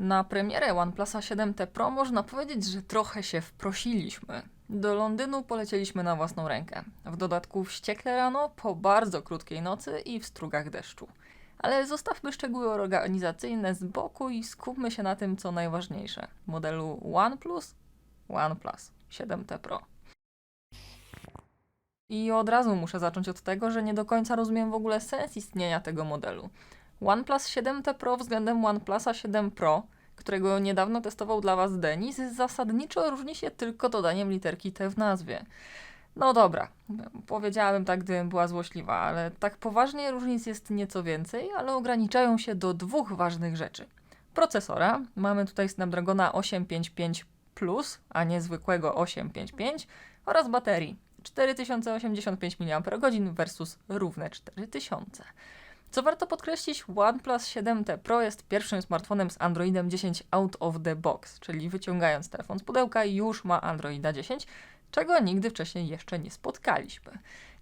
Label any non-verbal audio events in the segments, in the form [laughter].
Na premierę OnePlusa 7T Pro można powiedzieć, że trochę się wprosiliśmy. Do Londynu polecieliśmy na własną rękę. W dodatku wściekle rano, po bardzo krótkiej nocy i w strugach deszczu. Ale zostawmy szczegóły organizacyjne z boku i skupmy się na tym, co najważniejsze. Modelu OnePlus, OnePlus 7T Pro. I od razu muszę zacząć od tego, że nie do końca rozumiem w ogóle sens istnienia tego modelu. OnePlus 7T Pro względem OnePlusa 7 Pro, którego niedawno testował dla Was Denis, zasadniczo różni się tylko dodaniem literki T w nazwie. No dobra, powiedziałabym tak, gdybym była złośliwa, ale tak poważnie różnic jest nieco więcej, ale ograniczają się do dwóch ważnych rzeczy. Procesora, mamy tutaj Snapdragona 855 Plus, a nie zwykłego 855, oraz baterii 4085 mAh versus równe 4000. Co warto podkreślić, OnePlus 7T Pro jest pierwszym smartfonem z Androidem 10 out of the box, czyli wyciągając telefon z pudełka już ma Androida 10, czego nigdy wcześniej jeszcze nie spotkaliśmy.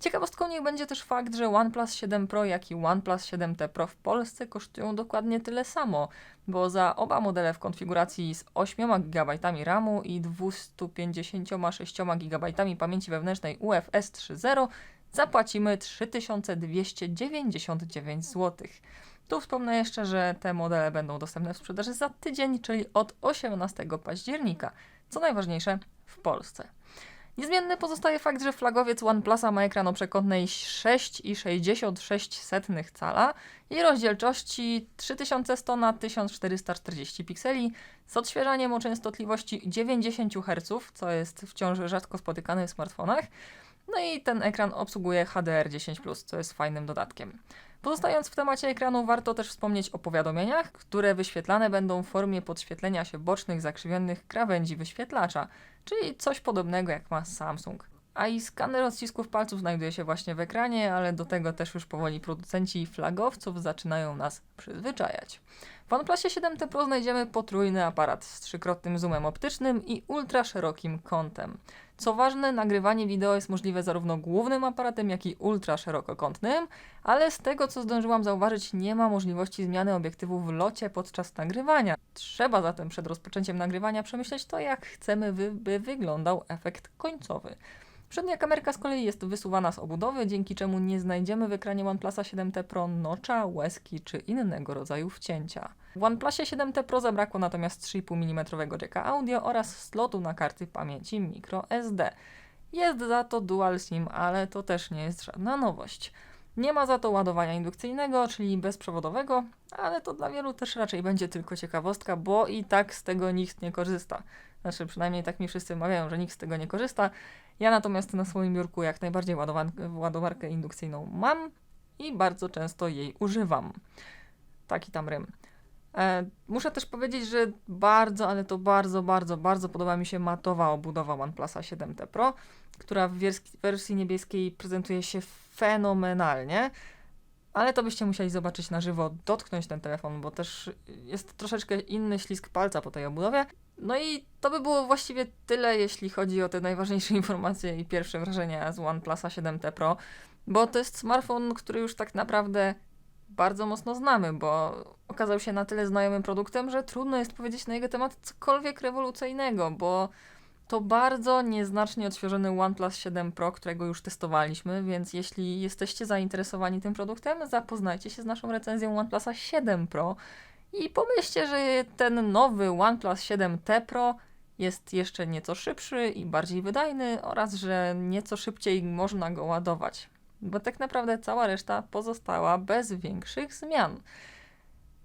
Ciekawostką niech będzie też fakt, że OnePlus 7 Pro jak i OnePlus 7T Pro w Polsce kosztują dokładnie tyle samo, bo za oba modele w konfiguracji z 8 GB RAMu i 256 GB pamięci wewnętrznej UFS 3.0 zapłacimy 3299 zł. Tu wspomnę jeszcze, że te modele będą dostępne w sprzedaży za tydzień, czyli od 18 października. Co najważniejsze, w Polsce. Niezmienny pozostaje fakt, że flagowiec OnePlusa ma ekran o przekątnej 6,66 cala i rozdzielczości 3100 na 1440 pikseli z odświeżaniem o częstotliwości 90 Hz, co jest wciąż rzadko spotykane w smartfonach. No i ten ekran obsługuje HDR10+, co jest fajnym dodatkiem. Pozostając w temacie ekranu, warto też wspomnieć o powiadomieniach, które wyświetlane będą w formie podświetlenia się bocznych, zakrzywionych krawędzi wyświetlacza, czyli coś podobnego jak ma Samsung. A i skaner odcisków palców znajduje się właśnie w ekranie, ale do tego też już powoli producenci flagowców zaczynają nas przyzwyczajać. W OnePlusie 7T Pro znajdziemy potrójny aparat z trzykrotnym zoomem optycznym i ultra szerokim kątem. Co ważne, nagrywanie wideo jest możliwe zarówno głównym aparatem, jak i ultra szerokokątnym, ale z tego co zdążyłam zauważyć, nie ma możliwości zmiany obiektywu w locie podczas nagrywania. Trzeba zatem przed rozpoczęciem nagrywania przemyśleć to, jak chcemy, by, by wyglądał efekt końcowy. Przednia kamerka z kolei jest wysuwana z obudowy, dzięki czemu nie znajdziemy w ekranie OnePlusa 7T Pro nocza, łezki czy innego rodzaju wcięcia. W OnePlusie 7T Pro zabrakło natomiast 3,5 mm jacka audio oraz slotu na karty pamięci microSD. Jest za to dual SIM, ale to też nie jest żadna nowość. Nie ma za to ładowania indukcyjnego, czyli bezprzewodowego, ale to dla wielu też raczej będzie tylko ciekawostka, bo i tak z tego nikt nie korzysta. Znaczy, przynajmniej tak mi wszyscy mawiają, że nikt z tego nie korzysta. Ja natomiast na swoim biurku jak najbardziej ładowarkę indukcyjną mam i bardzo często jej używam. Taki tam rym. E, muszę też powiedzieć, że bardzo, ale to bardzo, bardzo, bardzo podoba mi się matowa obudowa OnePlusa 7T Pro, która w wersji niebieskiej prezentuje się fenomenalnie. Ale to byście musieli zobaczyć na żywo, dotknąć ten telefon, bo też jest troszeczkę inny ślisk palca po tej obudowie. No i to by było właściwie tyle, jeśli chodzi o te najważniejsze [laughs] informacje i pierwsze wrażenia z OnePlusa 7T Pro, bo to jest smartfon, który już tak naprawdę bardzo mocno znamy, bo okazał się na tyle znajomym produktem, że trudno jest powiedzieć na jego temat cokolwiek rewolucyjnego, bo to bardzo nieznacznie odświeżony OnePlus 7 Pro, którego już testowaliśmy, więc jeśli jesteście zainteresowani tym produktem, zapoznajcie się z naszą recenzją OnePlusa 7 Pro i pomyślcie, że ten nowy OnePlus 7T Pro jest jeszcze nieco szybszy i bardziej wydajny oraz, że nieco szybciej można go ładować, bo tak naprawdę cała reszta pozostała bez większych zmian.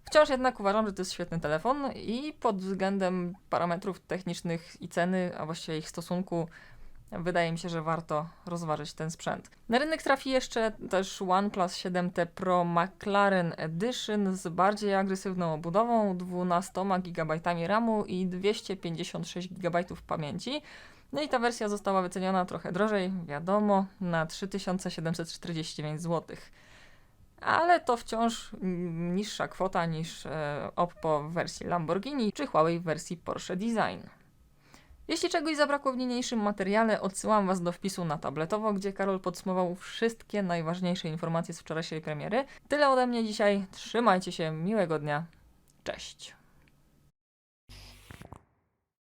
Wciąż jednak uważam, że to jest świetny telefon i pod względem parametrów technicznych i ceny, a właściwie ich stosunku, wydaje mi się, że warto rozważyć ten sprzęt. Na rynek trafi jeszcze też OnePlus 7T Pro McLaren Edition z bardziej agresywną obudową, 12 GB RAMu i 256 GB pamięci. No i ta wersja została wyceniona trochę drożej, wiadomo, na 3749 zł ale to wciąż niższa kwota niż e, Oppo w wersji Lamborghini czy Huawei w wersji Porsche Design. Jeśli czegoś zabrakło w niniejszym materiale, odsyłam Was do wpisu na tabletowo, gdzie Karol podsumował wszystkie najważniejsze informacje z wczorajszej premiery. Tyle ode mnie dzisiaj. Trzymajcie się, miłego dnia. Cześć.